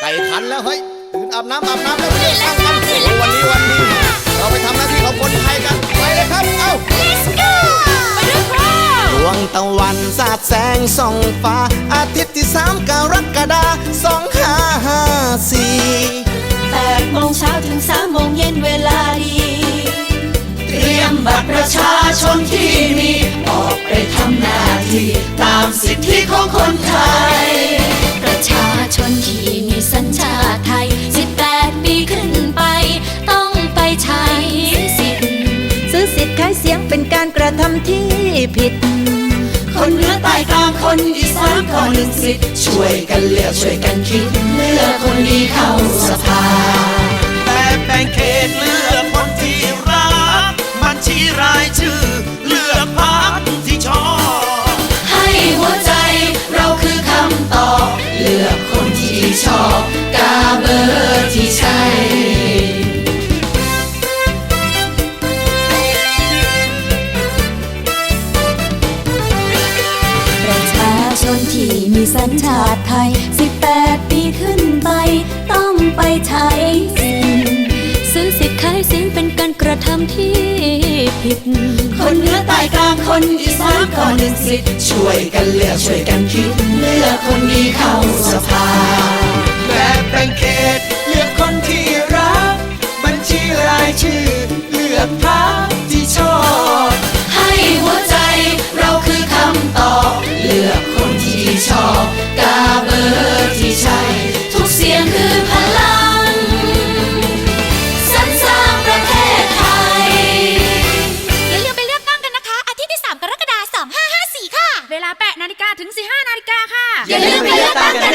ไก่ขันแล้วเฮ้ยตื่นอาบน้ำอาบน้ำแล้วเรียกตั้งกันวันนี้วันนี้เราไปทำหน้าที่ของคนไทยกันไปเลยครับเอ้า Let's go ไปด้วยค่ะดวงตะวันสาดแสงส่องฟ้า อาทิตย์ที่สามกรกฎาสองห้าห้าสี่แปดโมงเช้าถึงสามโมงเย็นเวลาดี เตรียมบัตรประชาชนที่มี ออกไปทำหน้าที่ตามสิทธิของคนไทย การกระทำที่ผิด คนเหนือใต้กลางคนอีสานก็หนึ่งสิทธิ์ช่วยกันเลือกช่วยกันคิด เลือกคนดีเข้าสภา นที่มีสัญชาติไทย 18 ปีขึ้นไป ต้องไปใช้สิทธิ์ซื้อสิทธิ์ขายเสียงเป็นการกระทำที่ผิด คนเหนือใต้กลางคนอีสานก็หนึ่งสิทธิ์ช่วยกันเลือกช่วยกันคิด เลือกคนดีเข้าสภาแบบแบ่งเขตเลือกคนที่รัก บัญชีรายชื่อ เลือกพักที่ช 15นาฬิกาค่ะ อย่าลืมไปเลือกตั้งกัน